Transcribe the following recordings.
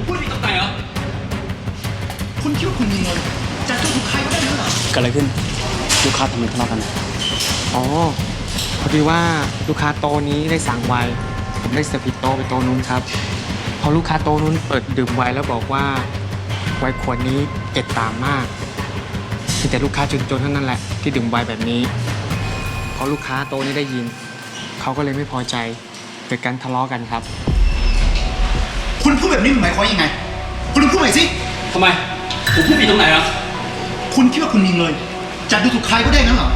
ผมพูดผิดตรงไหนเหรอ คุณคิดว่าคุณมีเงินจะดูถูกใครก็ได้นั่นเหรอเกิดอะไรขึ้น ลูกค้าทำไมทะเลาะกัน อ๋อ พอดีว่าลูกค้าโตะนี้ได้สั่งไวน์ผมได้เสิร์ฟผิดโตะไปโตะนู้นครับ พอลูกค้าโตะนู้นเปิดดื่มไวน์แล้วบอกว่าไวน์ขวดนี้เก็ดตามมากมีแต่ลูกค้าจนๆเท่านั้นแหละที่ดื่มไวน์แบบนี้ พอลูกค้าโตะนี้ได้ยิน เขาก็เลยไม่พอใจเกิดการทะเลาะกันครับ คุณพูดแบบนี้มันหมายความยังไง คุณลองพูดใหม่สิ ทำไม ผมพูดผิดตรงไหนเหรอคุณคิดว่าคุณมีเงินจะดูถูกใครก็ได้นั่นเหรอ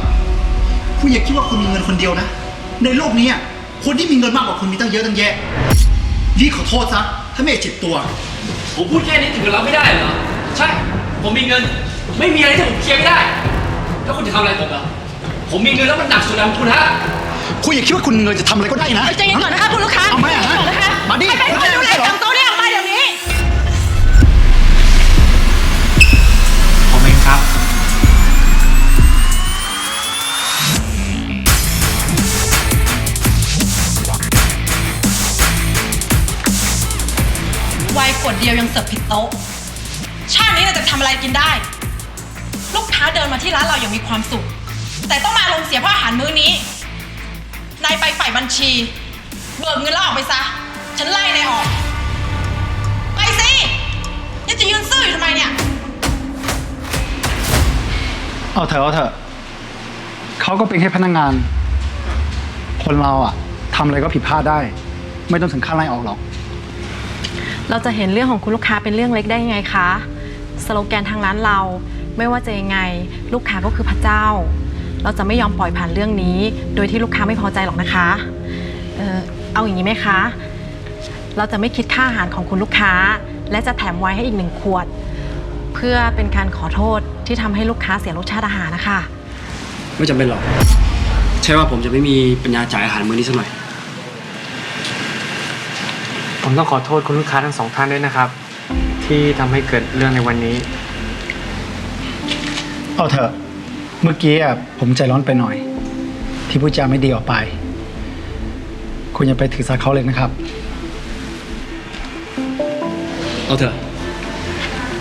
คุณอย่าคิดว่าคุณมีเงินคนเดียวนะ ในโลกนี้อะคนที่มีเงินมากกว่าคุณมีตั้งเยอะตั้งแยะรีบขอโทษซะ ถ้าไม่เจ็บตัว ผมพูดแค่นี้ถึงกับรับไม่ได้เหรอ ใช่ ผมมีเงิน ไม่มีอะไรที่ผมเคลียร์ไม่ได้ แล้วคุณจะทำอะไรผมเหรอผมมีเงินแล้วมันหนักสุดแล้วคุณฮะ คุณอย่าคิดว่าคุณมีเงินจะทำอะไรก็ได้นะใจเย็นก่อนนะคะคุณลูกค้าเอาไหมอะฮะก่อนนะคะมาดิใครเป็นคนดูแลของโต๊ะเนี่ยออกมาเดี๋ยวนี้ น์ขวดเดียวยังเสิร์ฟผิดโต๊ะ ชาตินี้เราจะทำอะไรกินได้ ลูกค้าเดินมาที่ร้านเราอย่างมีความสุข แต่ต้องมาลงเสียเพราะอาหารมื้อนี้ นายไปฝ่ายบัญชี เบิกเงินแล้วออกไปซะ ฉันไล่นายออก ไปสิยังจะยืนซื่ออยู่ทำไมเนี่ย เอาเถอะเอาเถอะเขาก็เป็นแค่พนักงาน คนเราอะทำอะไรก็ผิดพลาดได้ ไม่ต้องถึงขั้นไล่ออกหรอก เราจะเห็นเรื่องของคุณลูกค้าเป็นเรื่องเล็กได้ยังไงคะ สโลแกนทางร้านเรา ไม่ว่าจะยังไง ลูกค้าก็คือพระเจ้า เราจะไม่ยอมปล่อยผ่านเรื่องนี้ โดยที่ลูกค้าไม่พอใจหรอกนะคะเออเอาอย่างนี้ไหมคะ เราจะไม่คิดค่าอาหารของคุณลูกค้า และจะแถมไว้ให้อีกหนึ่งขวด เพื่อเป็นการขอโทษที่ทำให้ลูกค้าเสียรสชาติอาหารนะคะ ไม่จำเป็นหรอก ใช่ว่าผมจะไม่มีปัญญาจ่ายอาหารมื้อนี้สักหน่อย ผมต้องขอโทษคุณลูกค้าทั้งสองท่านด้วยนะครับ ที่ทำให้เกิดเรื่องในวันนี้ เอาเถอะ เมื่อกี้อะผมใจร้อนไปหน่อย ที่พูดจาไม่ดีออกไป คุณอย่าไปถือสาเขาเลยนะครับ เอาเถอะ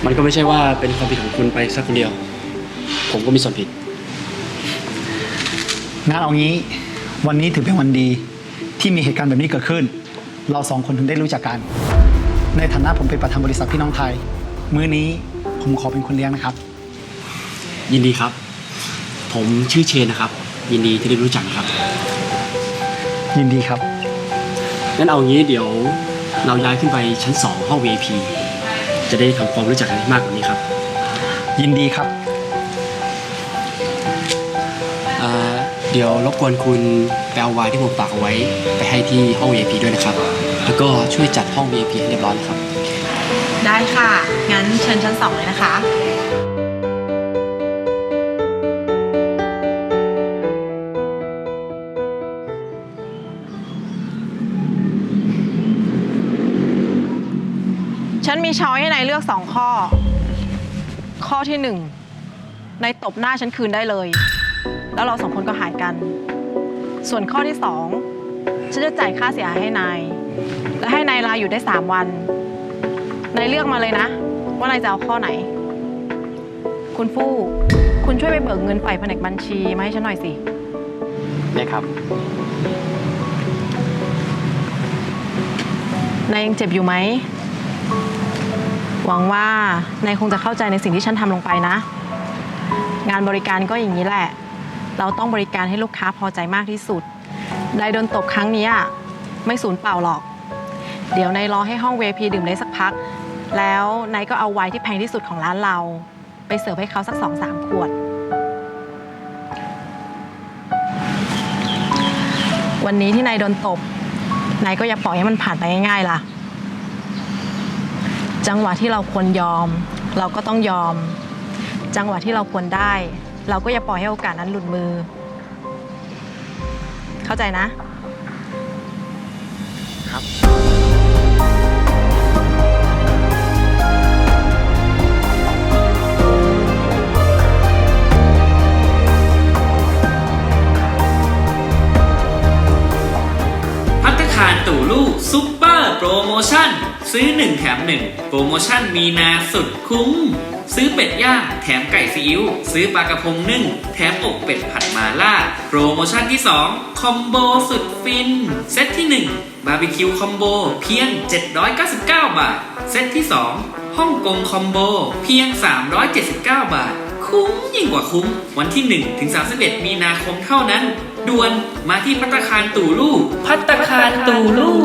มันก็ไม่ใช่ว่าเป็นความผิดของคุณไปสักคนเดียว ผมก็มีส่วนผิด งานเอางี้ วันนี้ถือเป็นวันดีที่มีเหตุการณ์แบบนี้เกิดขึ้น เราสองคนถึงได้รู้จักกัน ในฐานะผมเป็นประธานบริษัทพี่น้องไทย มื้อนี้ผมขอเป็นคนเลี้ยงนะครับ ยินดีครับ ผมชื่อเชนนะครับ ยินดีที่ได้รู้จักนะครับ ยินดีครับ งั้นเอางี้เดี๋ยวเราย้ายขึ้นไปชั้น 2 ห้อง VIP จะได้ทำความรู้จักกันให้มากกว่านี้ครับ ยินดีครับ เดี๋ยวรบกวนคุณไปเอาไวน์ที่ผมฝากเอาไว้ ไปให้ที่ห้อง VIP ด้วยนะครับ แล้วก็ช่วยจัดห้อง VIP ให้เรียบร้อยนะครับ ได้ค่ะ งั้นเชิญชั้นสองเลยนะคะ ฉันมีช้อยให้นายเลือกสองข้อ ข้อที่หนึ่งนายตบหน้าฉันคืนได้เลย แล้วเราสองคนก็หายกัน ส่วนข้อที่สองฉันจะจ่ายค่าเสียหายให้นาย และให้นายลาอยู่ได้สามวัน นายเลือกมาเลยนะ ว่านายจะเอาข้อไหน คุณฟู่คุณช่วยไปเบิกเงินฝ่ายแผนกบัญชีมาให้ฉันหน่อยสิ เนี่ยครับ นายยังเจ็บอยู่ไหม หวังว่านายคงจะเข้าใจในสิ่งที่ฉันทำลงไปนะ งานบริการก็อย่างนี้แหละ เราต้องบริการให้ลูกค้าพอใจมากที่สุดนายโดนตบครั้งนี้อะไม่สูญเปล่าหรอก เดี๋ยวนายรอให้ห้อง VIP ดื่มได้สักพัก แล้วนายก็เอาไวน์ที่แพงที่สุดของร้านเรา ไปเสิร์ฟให้เขาสักสองสามขวด วันนี้ที่นายโดนตบนายก็อย่าปล่อยให้มันผ่านไปง่ายๆล่ะ จังหวะที่เราควรยอม เราก็ต้องยอม จังหวะที่เราควรได้ เราก็อย่าปล่อยให้โอกาสนั้นหลุดมือ เข้าใจนะพัตตาคารตู่ลู่ซุปเปอร์โปรโมชั่น ซื้อ 1 แถม 1 โปรโมชั่นมีนาสุดคุ้ม ซื้อเป็ดย่างแถมไก่ซีอิ๊วซื้อปลากระพงนึ่ง แถมอกเป็ดผัดมาล่า โปรโมชั่นที่ 2 คอมโบสุดฟิน เซตที่ 1 บาร์บีคิวคอมโบเพียง 799 บาท เซตที่ 2 ฮ่องกงคอมโบเพียง 379 บาท คุ้มยิ่งกว่าคุ้ม วันที่ 1 ถึง 31 มีนาคมเท่านั้นด่วนมาที่พัตตาคารตู่ลู่พัตตาคารตู่ลู่